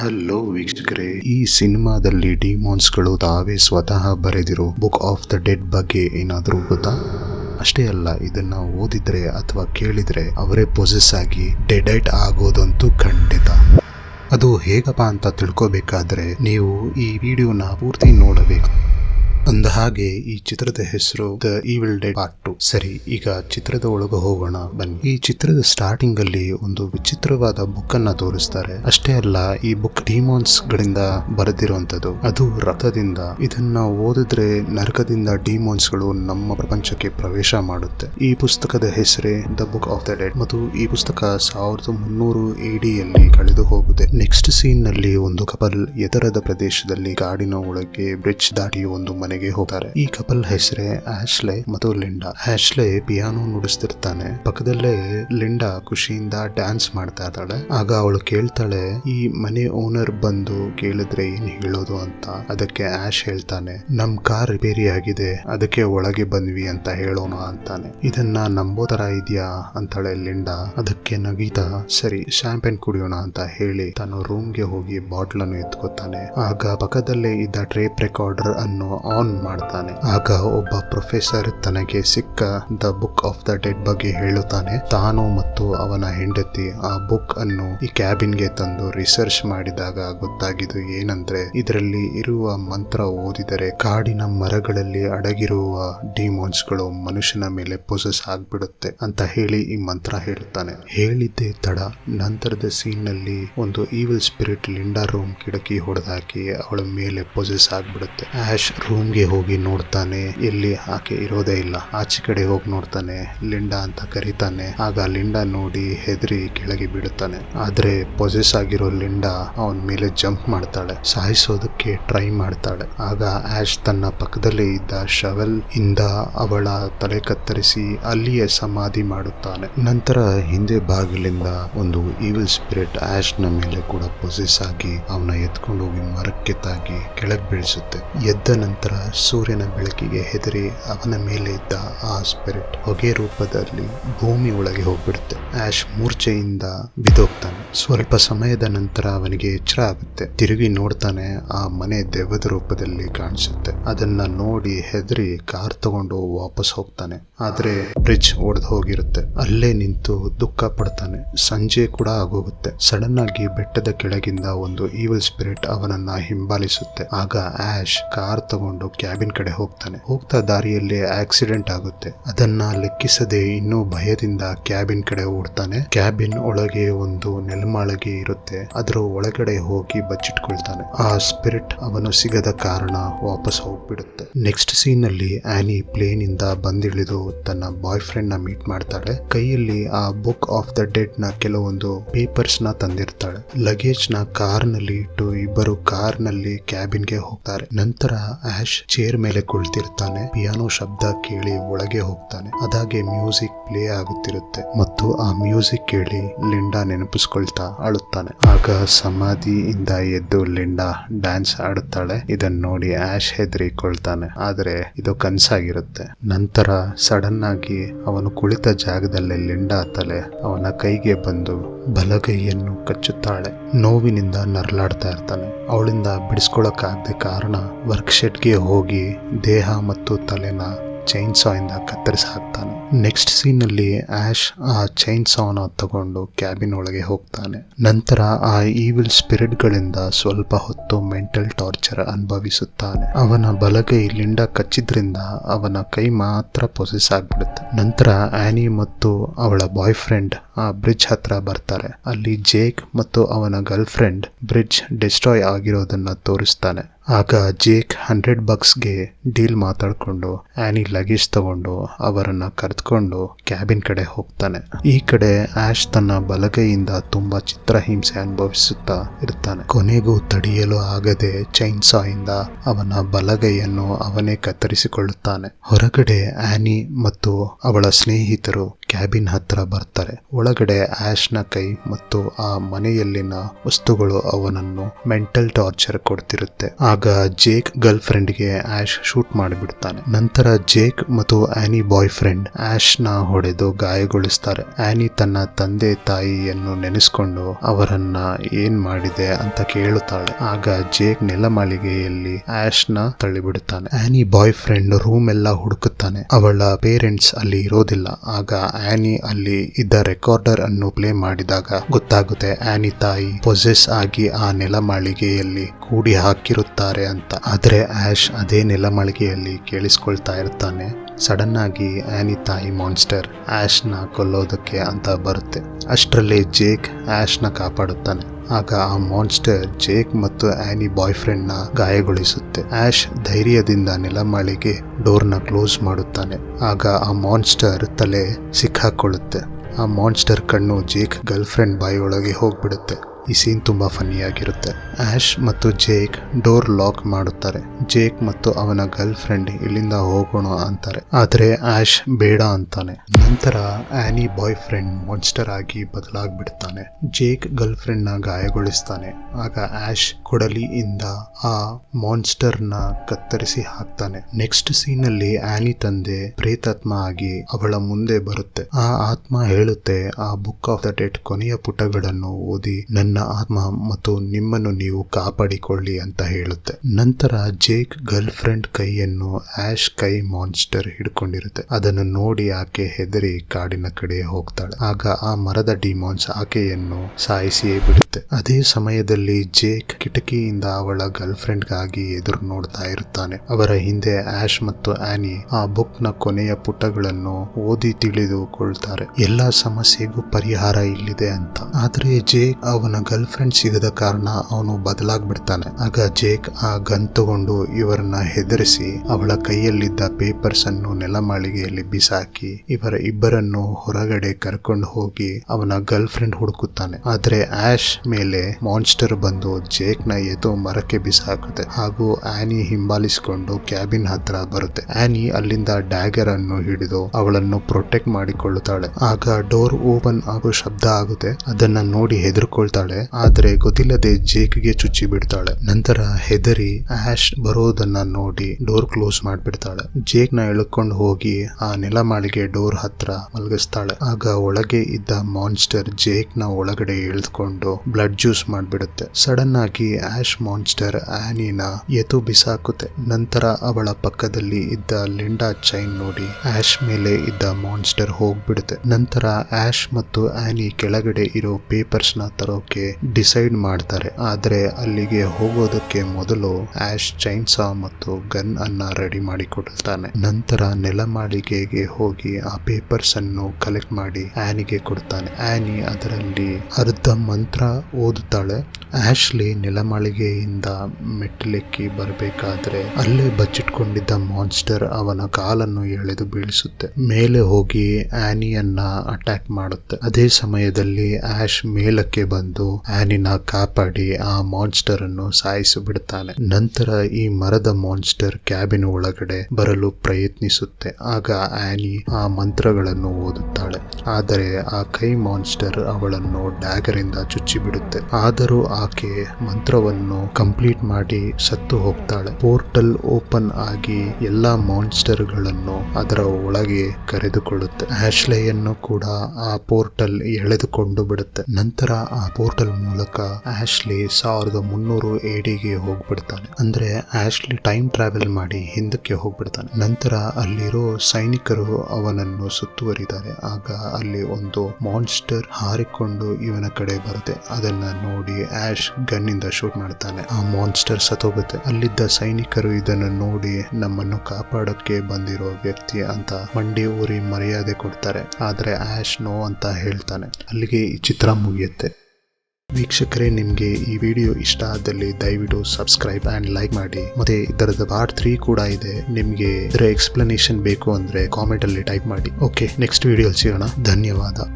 Hello ವೀಕ್ಷಕರೇ, ಈ ಸಿನಿಮಾದಲ್ಲಿ ಡಿಮಾನ್ಸ್ಗಳು ತಾವೇ ಸ್ವತಃ ಬರೆದಿರೋ ಬುಕ್ ಆಫ್ ದ ಡೆಡ್ ಬಗ್ಗೆ ಏನಾದರೂ ಗೊತ್ತಾ? ಅಷ್ಟೇ ಅಲ್ಲ, ಇದನ್ನ ಓದಿದ್ರೆ ಅಥವಾ ಕೇಳಿದ್ರೆ ಅವರೇ ಪೊಸೆಸ್ ಆಗಿ ಡೆಡೈಟ್ ಆಗೋದಂತೂ ಖಂಡಿತ. ಅದು ಹೇಗಪ್ಪ ಅಂತ ತಿಳ್ಕೊಬೇಕಾದ್ರೆ, ನೀವು ಈ ವಿಡಿಯೋನ ಪೂರ್ತಿ ನೋಡಬೇಕು. ಅಂದ ಹಾಗೆ ಈ ಚಿತ್ರದ ಹೆಸರು the evil dead part two ಸರಿ, ಈಗ ಚಿತ್ರದ ಒಳಗೆ ಹೋಗೋಣ, ಬನ್ನಿ. ಈ ಚಿತ್ರದ ಸ್ಟಾರ್ಟಿಂಗ್ ಅಲ್ಲಿ ಒಂದು ವಿಚಿತ್ರವಾದ ಬುಕ್ ಅನ್ನ ತೋರಿಸ್ತಾರೆ. ಅಷ್ಟೇ ಅಲ್ಲ, ಈ ಬುಕ್ ಡಿಮೋನ್ಸ್ ಗಳಿಂದ ಬರೆದಿರುವಂತದ್ದು ಅದು ರಥದಿಂದ ಇದನ್ನ ಓದಿದ್ರೆ ನರಕದಿಂದ ಡಿಮೋನ್ಸ್ಗಳು ನಮ್ಮ ಪ್ರಪಂಚಕ್ಕೆ ಪ್ರವೇಶ ಮಾಡುತ್ತೆ. ಈ ಪುಸ್ತಕದ ಹೆಸರೇ the book of the dead ಮತ್ತು ಈ ಪುಸ್ತಕ ಸಾವಿರದ ಮುನ್ನೂರು ಎಡಿಯಲ್ಲಿ ಕಳೆದು ಹೋಗುತ್ತೆ ನೆಕ್ಸ್ಟ್ ಸೀನ್ನಲ್ಲಿ ಒಂದು ಕಪಲ್ ಎದರದ ಪ್ರದೇಶದಲ್ಲಿ ಕಾಡಿನ ಒಳಗೆ ಬ್ರಿಡ್ಜ್ ದಾಟಿ ಒಂದು ಮನೆಗೆ ಹೋಗ್ತಾರೆ. ಈ ಕಪಲ್ ಹೆಸರೇ ಆಶ್ಲೆ ಮತ್ತು ಲಿಂಡಾ. Ashley piano ನುಡಿಸ್ತಿರ್ತಾನೆ. ಪಕ್ಕದಲ್ಲೇ ಲಿಂಡಾ ಖುಷಿಯಿಂದ ಡ್ಯಾನ್ಸ್ ಮಾಡ್ತಾ ಇದ್ದಾಳೆ. ಆಗ ಅವಳು ಕೇಳ್ತಾಳೆ, ಈ ಮನೆ ಓನರ್ ಬಂದು ಕೇಳಿದ್ರೆ ಏನ್ ಹೇಳೋದು ಅಂತ? ಅದಕ್ಕೆ ಆಶ್ ಹೇಳ್ತಾನೆ, ನಮ್ ಕಾರ್ ರಿಪೇರಿ ಆಗಿದೆ. ಅದಕ್ಕೆ ಒಳಗೆ ಬಂದ್ವಿ ಅಂತ ಹೇಳೋಣ ಅಂತಾನೆ. ಇದನ್ನ ನಂಬೋ ತರ ಇದೆಯಾ? ಅಂತಾಳೆ ಲಿಂಡಾ. ಅದಕ್ಕೆ ನಗೀತಾ, ಸರಿ ಶಾಂಪೇನ್ ಕುಡಿಯೋಣ ಅಂತ ಹೇಳಿ ತಾನು ರೂಮ್ಗೆ ಹೋಗಿ ಬಾಟ್ಲನ್ನು ಎತ್ಕೋತಾನೆ. ಆಗ ಪಕ್ಕದಲ್ಲೇ ಇದ್ದ ಟ್ರೇಪ್ ರೆಕಾರ್ಡರ್ ಅನ್ನು ಆನ್ ಮಾಡ್ತಾನೆ. ಆಗ ಒಬ್ಬ ಪ್ರೊಫೆಸರ್ ತನಗೆ ಸಿಕ್ಕ the book of the dead ಬಗ್ಗೆ ಹೇಳುತ್ತಾನೆ. ತಾನು ಮತ್ತು ಅವನ ಹೆಂಡತಿ ಆ ಬುಕ್ ಅನ್ನು ಈ ಕ್ಯಾಬಿನ್ಗೆ ತಂದು ರಿಸರ್ಚ್ ಮಾಡಿದಾಗ ಗೊತ್ತಾಗಿದ್ದು ಏನಂದ್ರೆ, ಇದರಲ್ಲಿ ಇರುವ ಮಂತ್ರ ಓದಿದರೆ ಕಾಡಿನ ಮರಗಳಲ್ಲಿ ಅಡಗಿರುವ ಡಿಮೋನ್ಸ್ಗಳು ಮನುಷ್ಯನ ಮೇಲೆ ಪೊಸೆಸ್ ಆಗ್ಬಿಡುತ್ತೆ ಅಂತ ಹೇಳಿ ಈ ಮಂತ್ರ ಹೇಳುತ್ತಾನೆ. ಹೇಳಿದ್ದೆ ತಡ. ನಂತರದ ಸೀನ್ನಲ್ಲಿ ಒಂದು ಈವಿಲ್ ಸ್ಪಿರಿಟ್ ಲಿಂಡಾ ರೂಮ್ ಕಿಟಕಿ ಹೊಡೆದಾಕಿ ಅವಳ ಮೇಲೆ ಪೊಸೆಸ್ ಆಗ್ಬಿಡುತ್ತೆ. ಆಶ್ ರೂಮ್ಗೆ ಹೋಗಿ ನೋಡ್ತಾನೆ. ಇಲ್ಲಿ ಆಕೆ ಇರೋದೇ ಇಲ್ಲ. ಆಚೆ ಕಡೆ ಹೋಗಿ ನೋಡ್ತಾನೆ. ಲಿಂಡಾ ಅಂತ ಕರೀತಾನೆ. ಆಗ ಲಿಂಡಾ ನೋಡಿ ಹೆದರಿ ಕೆಳಗೆ ಬಿಡುತ್ತಾನೆ ಆದ್ರೆ ಪೊಸೆಸ್ ಆಗಿರೋ ಲಿಂಡಾ ಅವನ ಮೇಲೆ ಜಂಪ್ ಮಾಡ್ತಾಳೆ. ಸಾಯಿಸೋದಕ್ಕೆ ಟ್ರೈ ಮಾಡ್ತಾಳೆ. ಆಗ ಆಶ್ ತನ್ನ ಪಕ್ಕದಲ್ಲೇ ಇದ್ದ ಶವೆಲ್ ಇಂದ ಅವಳ ತಲೆ ಕತ್ತರಿಸಿ ಅಲ್ಲಿಯೇ ಸಮಾಧಿ ಮಾಡುತ್ತಾನೆ. ನಂತರ ಹಿಂದೆ ಬಾಗಿಲಿಂದ ಒಂದು ಈವಿಲ್ ಸ್ಪಿರಿಟ್ ಆಶ್ನ ಮೇಲೆ ಕೂಡ ಪೊಸೆಸ್ ಆಗಿ ಅವನ ಎತ್ಕೊಂಡು ಹೋಗಿ ಮರಕ್ಕೆ ತಾಗಿ ಕೆಳಗೆ ಬೀಳಿಸುತ್ತೆ. ಎದ್ದ ನಂತರ ಸೂರ್ಯನ ಬೆಳಕಿಗೆ ಹೆದರಿ ಅವನ ಮೇಲೆ ಇದ್ದ ಆ ಸ್ಪಿರಿಟ್ ಹೊಗೆ ರೂಪದಲ್ಲಿ ಭೂಮಿ ಒಳಗೆ ಹೋಗ್ಬಿಡುತ್ತೆ. ಆಶ್ ಮೂರ್ಛೆಯಿಂದ ಬಿದೋಗ್ತಾನೆ ಸ್ವಲ್ಪ ಸಮಯದ ನಂತರ ಅವನಿಗೆ ಎಚ್ಚರ ಆಗುತ್ತೆ. ತಿರುಗಿ ನೋಡ್ತಾನೆ, ಆ ಮನೆ ದೆವ್ವದ ರೂಪದಲ್ಲಿ ಕಾಣಿಸುತ್ತೆ. ಅದನ್ನ ನೋಡಿ ಹೆದರಿ ಕಾರ್ ತಗೊಂಡು ವಾಪಸ್ ಹೋಗ್ತಾನೆ. ಆದ್ರೆ ಬ್ರಿಡ್ಜ್ ಒಡೆದು ಹೋಗಿರುತ್ತೆ. ಅಲ್ಲೇ ನಿಂತು ದುಃಖ ಪಡ್ತಾನೆ. ಸಂಜೆ ಕೂಡ ಆಗೋಗುತ್ತೆ. ಸಡನ್ ಆಗಿ ಬೆಟ್ಟದ ಕೆಳಗಿಂದ ಒಂದು ಈವಲ್ ಸ್ಪಿರಿಟ್ ಅವನನ್ನ ಹಿಂಬಾಲಿಸುತ್ತೆ. ಆಗ ಆಶ್ ಕಾರ್ ತಗೊಂಡು ಕ್ಯಾಬಿನ್ ಕಡೆ ಹೋಗ್ತಾನೆ. ಹೋಗ್ತಾ ದಾರಿಯಲ್ಲಿ ಆಕ್ಸಿಡೆಂಟ್ ಆಗುತ್ತೆ. ಅದನ್ನ ಲೆಕ್ಕಿಸದೆ ಇನ್ನೂ ಭಯದಿಂದ ಕ್ಯಾಬಿನ್ ಕಡೆ ಓಡ್ತಾನೆ ಕ್ಯಾಬಿನ್ ಒಳಗೆ ಒಂದು ನೆಲಮಾಳಿಗೆ ಇರುತ್ತೆ. ಅದರ ಒಳಗಡೆ ಹೋಗಿ ಬಚ್ಚಿಟ್ಕೊಳ್ತಾನೆ. ಆ ಸ್ಪಿರಿಟ್ ಅವನು ಸಿಗದ ಕಾರಣ ವಾಪಸ್ ಹೋಗ್ಬಿಡುತ್ತೆ. ನೆಕ್ಸ್ಟ್ ಸೀನ್ ಅಲ್ಲಿ ಆನಿ ಪ್ಲೇನ್ ಇಂದ ಬಂದಿಳಿದು ತನ್ನ ಬಾಯ್ ಫ್ರೆಂಡ್ನ ಮೀಟ್ ಮಾಡ್ತಾಳೆ. ಕೈಯಲ್ಲಿ ಆ ಬುಕ್ ಆಫ್ ದ ಡೆಡ್ನ ಕೆಲವೊಂದು ಪೇಪರ್ಸ್ನ ತಂದಿರ್ತಾಳೆ. ಲಗೇಜ್ನ ಕಾರ್ನಲ್ಲಿ ಇಟ್ಟು ಇಬ್ಬರು ಕಾರ್ನಲ್ಲಿ ಕ್ಯಾಬಿನ್ಗೆ ಹೋಗ್ತಾರೆ. ನಂತರ ಆಶ್ ಚೇರ್ ಮೇಲೆ ಕುಳಿತಿರ್ತಾನೆ. ಪಿಯಾನೋ ಶಬ್ದ ಕೇಳಿ ಒಳಗೆ ಹೋಗ್ತಾನೆ. ಅದಾಗೆ ಮ್ಯೂಸಿಕ್ ಪ್ಲೇ ಆಗುತ್ತಿರುತ್ತೆ. ಮತ್ತು ಆ ಮ್ಯೂಸಿಕ್ ಕೇಳಿ ಲಿಂಡಾ ನೆನಪಿಸ್ಕೊಳ್ತಾ ಅಳುತ್ತಾನೆ. ಆಗ ಸಮಾಧಿಯಿಂದ ಎದ್ದು ಲಿಂಡಾ ಡ್ಯಾನ್ಸ್ ಆಡುತ್ತಾಳೆ. ಇದನ್ನ ನೋಡಿ ಆಶ್ ಹೆದರಿಕೊಳ್ತಾನೆ. ಆದರೆ ಇದು ಕನ್ಸಾಗಿರುತ್ತೆ. ನಂತರ ಸಡನ್ ಆಗಿ ಅವನು ಕುಳಿತ ಜಾಗದಲ್ಲಿ ಲಿಂಡಾ ತಲೆ ಅವನ ಕೈಗೆ ಬಂದು ಬಲಗೈಯನ್ನು ಕಚ್ಚುತ್ತಾಳೆ. ನೋವಿನಿಂದ ನರಳಾಡ್ತಾ ಇರ್ತಾನೆ. ಅವಳಿಂದ ಬಿಡಿಸ್ಕೊಳಕ್ಕಾಗದೆ ಕಾರಣ ವರ್ಕ್ಶೆಟ್ಗೆ ಹೋಗಿ ದೇಹ ಮತ್ತು ತಲೆನ ಚೈನ್ ಇಂದ ಕತ್ತರಿಸಿ ಹಾಕ್ತಾನೆ ನೆಕ್ಸ್ಟ್ ಸೀನ್ ಅಲ್ಲಿ ಆಶ್ ಆ ಚೈನ್ ಸಾನ ತಗೊಂಡು ಕ್ಯಾಬಿನ್ ಒಳಗೆ ಹೋಗ್ತಾನೆ. ನಂತರ ಆ ಈವಿಲ್ ಸ್ಪಿರಿಟ್ ಗಳಿಂದ ಸ್ವಲ್ಪ ಹೊತ್ತು ಮೆಂಟಲ್ ಟಾರ್ಚರ್ ಅನುಭವಿಸುತ್ತಾನೆ. ಅವನ ಬಲಗೈ ಲಿಂಡ ಕಚ್ಚಿದ್ರಿಂದ ಅವನ ಕೈ ಮಾತ್ರ ಪೊಸೆಸ್ ಆಗ್ಬಿಡುತ್ತೆ. ನಂತರ ಆನಿ ಮತ್ತು ಅವಳ ಬಾಯ್ ಫ್ರೆಂಡ್ ಆ ಬ್ರಿಡ್ಜ್ ಹತ್ರ ಬರ್ತಾರೆ. ಅಲ್ಲಿ ಜೇಕ್ ಮತ್ತು ಅವನ ಗರ್ಲ್ ಫ್ರೆಂಡ್ ಬ್ರಿಡ್ಜ್ ಡಿಸ್ಟ್ರಾಯ್ ಆಗಿರೋದನ್ನ ತೋರಿಸ್ತಾನೆ. ಆಗ ಜೇಕ್ ಹಂಡ್ರೆಡ್ ಬಕ್ಸ್ಗೆ ಡೀಲ್ ಮಾತಾಡ್ಕೊಂಡು ಆನಿ ಲಗೇಜ್ ತಗೊಂಡು ಅವರನ್ನ ಕರೆದುಕೊಂಡು ಕ್ಯಾಬಿನ್ ಕಡೆ ಹೋಗ್ತಾನೆ. ಈ ಕಡೆ ಆಶ್ ತನ್ನ ಬಲಗೈಯಿಂದ ತುಂಬಾ ಚಿತ್ರಹಿಂಸೆ ಅನುಭವಿಸುತ್ತಾ ಇರ್ತಾನೆ. ಕೊನೆಗೂ ತಡೆಯಲು ಆಗದೆ ಚೈನ್ ಇಂದ ಅವನ ಬಲಗೈಯನ್ನು ಅವನೇ ಕತ್ತರಿಸಿಕೊಳ್ಳುತ್ತಾನೆ. ಹೊರಗಡೆ ಆನಿ ಮತ್ತು ಅವಳ ಸ್ನೇಹಿತರು ಕ್ಯಾಬಿನ್ ಹತ್ರ ಬರ್ತಾರೆ. ಒಳಗಡೆ ಆಶ್ ಕೈ ಮತ್ತು ಆ ಮನೆಯಲ್ಲಿನ ವಸ್ತುಗಳು ಅವನನ್ನು ಮೆಂಟಲ್ ಟಾರ್ಚರ್ ಕೊಡ್ತಿರುತ್ತೆ. ಆಗ ಜೇಕ್ ಗರ್ಲ್ ಫ್ರೆಂಡ್ಗೆ ಆಶ್ ಶೂಟ್ ಮಾಡಿಬಿಡ್ತಾನೆ. ನಂತರ ಜೇಕ್ ಮತ್ತು ಆನಿ ಬಾಯ್ ಫ್ರೆಂಡ್ ಆಶ್ ಹೊಡೆದು ಗಾಯಗೊಳಿಸ್ತಾರೆ. ಆನಿ ತನ್ನ ತಂದೆ ತಾಯಿಯನ್ನು ನೆನೆಸ್ಕೊಂಡು ಅವರನ್ನ ಏನ್ ಮಾಡಿದೆ ಅಂತ ಕೇಳುತ್ತಾಳೆ. ಆಗ ಜೇಕ್ ನೆಲಮಾಳಿಗೆಯಲ್ಲಿ ಆಶ್ನ ತಳ್ಳಿಬಿಡುತ್ತಾನೆ. ಆನಿ ಬಾಯ್ ಫ್ರೆಂಡ್ ರೂಮ್ ಎಲ್ಲ ಹುಡುಕುತ್ತಾನೆ. ಅವಳ ಪೇರೆಂಟ್ಸ್ ಅಲ್ಲಿ ಇರೋದಿಲ್ಲ. ಆಗ ಆನಿ ಅಲ್ಲಿ ಇದ್ದ ರೆಕಾರ್ಡರ್ ಅನ್ನು ಪ್ಲೇ ಮಾಡಿದಾಗ ಗೊತ್ತಾಗುತ್ತೆ ಆನಿ ತಾಯಿ ಪೊಸೆಸ್ ಆಗಿ ಆ ನೆಲಮಾಳಿಗೆಯಲ್ಲಿ ಕೂಡಿ ಹಾಕಿರುತ್ತಾರೆ ಅಂತ. ಆದ್ರೆ ಆಶ್ ಅದೇ ನೆಲಮಾಳಿಗೆಯಲ್ಲಿ ಕೇಳಿಸ್ಕೊಳ್ತಾ ಇರ್ತಾನೆ. ಸಡನ್ ಆಗಿ ಆನಿ ತಾಯಿ ಮಾನ್ಸ್ಟರ್ ಆಶ್ನ ಕೊಲ್ಲೋದಕ್ಕೆ ಅಂತ ಬರುತ್ತೆ. ಅಷ್ಟರಲ್ಲೇ ಜೇಕ್ ಆಶ್ನ ಕಾಪಾಡುತ್ತಾನೆ. ಆಗ ಆ ಮಾನ್ಸ್ಟರ್ ಜೇಕ್ ಮತ್ತು ಆನಿ ಬಾಯ್ ಫ್ರೆಂಡ್ನ ಗಾಯಗೊಳಿಸುತ್ತೆ. ಆಶ್ ಧೈರ್ಯದಿಂದ ನೆಲಮಾಳಿಗೆ ಡೋರ್ನ ಕ್ಲೋಸ್ ಮಾಡುತ್ತಾನೆ. ಆಗ ಆ ಮಾನ್ಸ್ಟರ್ ತಲೆ ಸಿಕ್ಕಾಕೊಳ್ಳುತ್ತೆ. ಆ ಮಾನ್ಸ್ಟರ್ ಕಣ್ಣು ಜೇಕ್ ಗರ್ಲ್ ಫ್ರೆಂಡ್ ಬಾಯಿಯೊಳಗೆ ಹೋಗ್ಬಿಡುತ್ತೆ. ಈ ಸೀನ್ ತುಂಬಾ ಫನ್ನಿಯಾಗಿರುತ್ತೆ ಆಶ್ ಮತ್ತು ಜೇಕ್ ಡೋರ್ ಲಾಕ್ ಮಾಡುತ್ತಾರೆ. ಜೇಕ್ ಮತ್ತು ಅವನ ಗರ್ಲ್ ಫ್ರೆಂಡ್ ಇಲ್ಲಿಂದ ಹೋಗೋಣ ಅಂತಾರೆ. ಆದರೆ ಆಶ್ ಬೇಡ ಅಂತಾನೆ. ನಂತರ ಆನಿ ಬಾಯ್ ಫ್ರೆಂಡ್ ಮಾನ್ಸ್ಟರ್ ಆಗಿ ಬದಲಾಗ್ಬಿಡ್ತಾನೆ. Jake girl ಫ್ರೆಂಡ್ನ ಗಾಯಗೊಳಿಸ್ತಾನೆ. ಆಗ ಆಶ್ ಕೊಡಲಿಯಿಂದ ಆ ಮಾನ್ಸ್ಟರ್ನ ಕತ್ತರಿಸಿ ಹಾಕ್ತಾನೆ. ನೆಕ್ಸ್ಟ್ ಸೀನ್ ಅಲ್ಲಿ ಆನಿ ತಂದೆ ಪ್ರೇತಾತ್ಮ ಆಗಿ ಅವಳ ಮುಂದೆ ಬರುತ್ತೆ. ಆ ಆತ್ಮ ಹೇಳುತ್ತೆ, ಆ ಬುಕ್ ಆಫ್ ದ ಡೆಟ್ ಕೊನೆಯ ಪುಟಗಳನ್ನು ಓದಿ, ನನ್ನ ಆತ್ಮ ಮತ್ತು ನಿಮ್ಮನ್ನು ನೀವು ಕಾಪಾಡಿಕೊಳ್ಳಿ ಅಂತ ಹೇಳುತ್ತೆ. ನಂತರ ಜೇಕ್ ಗರ್ಲ್ ಫ್ರೆಂಡ್ ಕೈಯನ್ನು ಆಶ್ ಕೈ ಮಾನ್ಸ್ಟರ್ ಹಿಡ್ಕೊಂಡಿರುತ್ತೆ. ಅದನ್ನು ನೋಡಿ ಆಕೆ ಹೆದರಿ ಕಾಡಿನ ಕಡೆ ಹೋಗ್ತಾಳೆ. ಆಗ ಆ ಮರದ ಡಿಮಾನ್ಸ್ ಆಕೆಯನ್ನು ಸಾಯಿಸಿಯೇ ಬಿಡುತ್ತೆ. ಅದೇ ಸಮಯದಲ್ಲಿ ಜೇಕ್ ಕಿಟಕಿಯಿಂದ ಅವಳ ಗರ್ಲ್ ಫ್ರೆಂಡ್ ಎದುರು ನೋಡ್ತಾ ಇರುತ್ತಾನೆ. ಅವರ ಹಿಂದೆ ಆಶ್ ಮತ್ತು ಆನಿ ಆ ಬುಕ್ನ ಕೊನೆಯ ಪುಟಗಳನ್ನು ಓದಿ ತಿಳಿದುಕೊಳ್ತಾರೆ. ಎಲ್ಲಾ ಸಮಸ್ಯೆಗೂ ಪರಿಹಾರ ಇಲ್ಲಿದೆ ಅಂತ. ಆದ್ರೆ ಜೇಕ್ ಅವನ ಗರ್ಲ್ ಫ್ರೆಂಡ್ ಸಿಗದ ಕಾರಣ ಅವನು ಬದಲಾಗ್ಬಿಡ್ತಾನೆ. ಆಗ ಜೇಕ್ ಆ ಗನ್ ತಗೊಂಡು ಇವರನ್ನ ಹೆದರಿಸಿ ಅವಳ ಕೈಯಲ್ಲಿದ್ದ ಪೇಪರ್ಸ್ ಅನ್ನು ನೆಲಮಾಳಿಗೆಯಲ್ಲಿ ಬಿಸಾಕಿ ಇವರ ಇಬ್ಬರನ್ನು ಹೊರಗಡೆ ಕರ್ಕೊಂಡು ಹೋಗಿ ಅವನ ಗರ್ಲ್ ಫ್ರೆಂಡ್ ಹುಡುಕುತ್ತಾನೆ. ಆದ್ರೆ ಆಶ್ ಮೇಲೆ ಮಾನ್ಸ್ಟರ್ ಬಂದು ಜೇಕ್ನ ಎದು ಮರಕ್ಕೆ ಬಿಸಾಕುತ್ತೆ. ಹಾಗೂ ಆನಿ ಹಿಂಬಾಲಿಸಿಕೊಂಡು ಕ್ಯಾಬಿನ್ ಹತ್ರ ಬರುತ್ತೆ. ಆನಿ ಅಲ್ಲಿಂದ ಡ್ಯಾಗರ್ ಅನ್ನು ಹಿಡಿದು ಅವಳನ್ನು ಪ್ರೊಟೆಕ್ಟ್ ಮಾಡಿಕೊಳ್ಳುತ್ತಾಳೆ. ಆಗ ಡೋರ್ ಓಪನ್ ಆಗೋ ಶಬ್ದ ಆಗುತ್ತೆ. ಅದನ್ನ ನೋಡಿ ಹೆದರ್ಕೊಳ್ತಾಳೆ. ಆದ್ರೆ ಗೊತ್ತಿಲ್ಲದೆ ಜೇಕ್ಗೆ ಚುಚ್ಚಿ ಬಿಡ್ತಾಳೆ. ನಂತರ ಹೆದರಿ ಆಶ್ ಬರೋದನ್ನ ನೋಡಿ ಡೋರ್ ಕ್ಲೋಸ್ ಮಾಡ್ಬಿಡ್ತಾಳೆ. ಜೇಕ್ನ ಎಳ್ಕೊಂಡು ಹೋಗಿ ಆ ನೆಲಮಾಳಿಗೆ ಡೋರ್ ಹತ್ರ ಮಲಗಿಸ್ತಾಳೆ. ಆಗ ಒಳಗೆ ಇದ್ದ ಮಾನ್ಸ್ಟರ್ ಜೇಕ್ನ ಒಳಗಡೆ ಎಳೆದುಕೊಂಡು ಬ್ಲಡ್ ಜ್ಯೂಸ್ ಮಾಡ್ಬಿಡುತ್ತೆ. ಸಡನ್ ಆಗಿ ಆಶ್ ಮಾನ್ಸ್ಟರ್ ಆನಿನ ಎತು ಬಿಸಾಕುತ್ತೆ. ನಂತರ ಅವಳ ಪಕ್ಕದಲ್ಲಿ ಇದ್ದ ಲಿಂಡಾ ಚೈನ್ ನೋಡಿ ಆಶ್ ಮೇಲೆ ಇದ್ದ ಮಾನ್ಸ್ಟರ್ ಹೋಗ್ಬಿಡುತ್ತೆ. ನಂತರ ಆಶ್ ಮತ್ತು ಆನಿ ಕೆಳಗಡೆ ಇರೋ ಪೇಪರ್ಸ್ನ ತರೋಕೆ ಡಿಸೈಡ್ ಮಾಡ್ತಾರೆ. ಆದ್ರೆ ಅಲ್ಲಿಗೆ ಹೋಗೋದಕ್ಕೆ ಮೊದಲು ಆಶ್ ಚೈನ್ ಸಾ ಮತ್ತು ಗನ್ ಅನ್ನ ರೆಡಿ ಮಾಡಿಕೊಡುತ್ತಾನೆ ನಂತರ ನೆಲಮಾಳಿಗೆಗೆ ಹೋಗಿ ಆ ಪೇಪರ್ಸ್ ಅನ್ನು ಕಲೆಕ್ಟ್ ಮಾಡಿ ಆನಿಗೆ ಕೊಡ್ತಾನೆ. ಆನಿ ಅದರಲ್ಲಿ ಅರ್ಧ ಮಂತ್ರ ಓದುತ್ತಾಳೆ. ಆಶ್ಲಿ ನೆಲಮಾಳಿಗೆಯಿಂದ ಮೆಟ್ಟಿಲಿಕ್ಕಿ ಬರಬೇಕಾದ್ರೆ ಅಲ್ಲೇ ಬಚ್ಚಿಟ್ಕೊಂಡಿದ್ದ ಮಾನ್ಸ್ಟರ್ ಅವನ ಕಾಲನ್ನು ಎಳೆದು ಬೀಳಿಸುತ್ತೆ. ಮೇಲೆ ಹೋಗಿ ಆನಿಯನ್ನ ಅಟ್ಯಾಕ್ ಮಾಡುತ್ತೆ. ಅದೇ ಸಮಯದಲ್ಲಿ ಆಶ್ ಮೇಲಕ್ಕೆ ಬಂದು ಆನಿನ ಕಾಪಾಡಿ ಆ ಮಾನ್ಸ್ಟರ್ ಅನ್ನು ಸಾಯಿಸಿ ಬಿಡುತ್ತಾನೆ ನಂತರ ಈ ಮರದ ಮಾನ್ಸ್ಟರ್ ಕ್ಯಾಬಿನ್ ಒಳಗಡೆ ಬರಲು ಪ್ರಯತ್ನಿಸುತ್ತೆ. ಆಗ ಆನಿ ಆ ಮಂತ್ರಗಳನ್ನು ಓದುತ್ತಾಳೆ. ಆದರೆ ಆ ಕೈ ಮಾನ್ಸ್ಟರ್ ಅವಳನ್ನು ಡ್ಯಾಗರ್ ಇಂದ ಚುಚ್ಚಿಬಿಡುತ್ತೆ ಆದರೂ ಆಕೆ ಮಂತ್ರವನ್ನು ಕಂಪ್ಲೀಟ್ ಮಾಡಿ ಸತ್ತು ಹೋಗ್ತಾಳೆ. ಪೋರ್ಟಲ್ ಓಪನ್ ಆಗಿ ಎಲ್ಲಾ ಮಾನ್ಸ್ಟರ್ಗಳನ್ನು ಅದರ ಒಳಗೆ ಕರೆದುಕೊಳ್ಳುತ್ತೆ. ಆಶ್ಲೆಯನ್ನು ಕೂಡ ಆ ಪೋರ್ಟಲ್ ಎಳೆದುಕೊಂಡು ಬಿಡುತ್ತೆ. ನಂತರ ಆ ಪೋರ್ಟಲ್ ಮೂಲಕ ಆಶ್ಲಿ ಸಾವಿರದ ಮುನ್ನೂರು ಏಡಿಗೆ ಹೋಗ್ಬಿಡ್ತಾನೆ. ಅಂದ್ರೆ ಆಶ್ಲಿ ಟೈಮ್ ಟ್ರಾವೆಲ್ ಮಾಡಿ ಹಿಂದಕ್ಕೆ ಹೋಗ್ಬಿಡ್ತಾನೆ. ನಂತರ ಅಲ್ಲಿರೋ ಸೈನಿಕರು ಅವನನ್ನು ಸುತ್ತುವರಿದ್ದಾರೆ ಆಗ ಅಲ್ಲಿ ಒಂದು ಮಾನ್ಸ್ಟರ್ ಹಾರಿಕೊಂಡು ಇವನ ಕಡೆ ಬರುತ್ತೆ. ಅದನ್ನ ನೋಡಿ ಆಶ್ ಗನ್ನಿಂದ ಶೂಟ್ ಮಾಡ್ತಾನೆ. ಆ ಮಾನ್ಸ್ಟರ್ ಸತ್ತೋಗುತ್ತೆ. ಅಲ್ಲಿದ್ದ ಸೈನಿಕರು ಇದನ್ನು ನೋಡಿ ನಮ್ಮನ್ನು ಕಾಪಾಡಕ್ಕೆ ಬಂದಿರೋ ವ್ಯಕ್ತಿ ಅಂತ ಮಂಡಿ ಊರಿ ಮರ್ಯಾದೆ ಕೊಡ್ತಾರೆ. ಆದ್ರೆ ಆಶ್ ನೋ ಅಂತ ಹೇಳ್ತಾನೆ. ಅಲ್ಲಿಗೆ ಈ ಚಿತ್ರ ಮುಗಿಯುತ್ತೆ. ವೀಕ್ಷಕರೇ, ನಿಮಗೆ ಈ ವಿಡಿಯೋ ಇಷ್ಟ ಆದಲ್ಲಿ ದಯವಿಟ್ಟು ಸಬ್ಸ್ಕ್ರೈಬ್ ಆ್ಯಂಡ್ ಲೈಕ್ ಮಾಡಿ. ಮತ್ತೆ ಇದರದ ಪಾರ್ಟ್ ತ್ರೀ ಕೂಡ ಇದೆ. ನಿಮಗೆ ಇದರ ಎಕ್ಸ್ಪ್ಲನೇಷನ್ ಬೇಕು ಅಂದ್ರೆ ಕಾಮೆಂಟ್ ಅಲ್ಲಿ ಟೈಪ್ ಮಾಡಿ. ಓಕೆ ನೆಕ್ಸ್ಟ್ ವಿಡಿಯೋ ಸಿಗೋಣ. ಧನ್ಯವಾದ.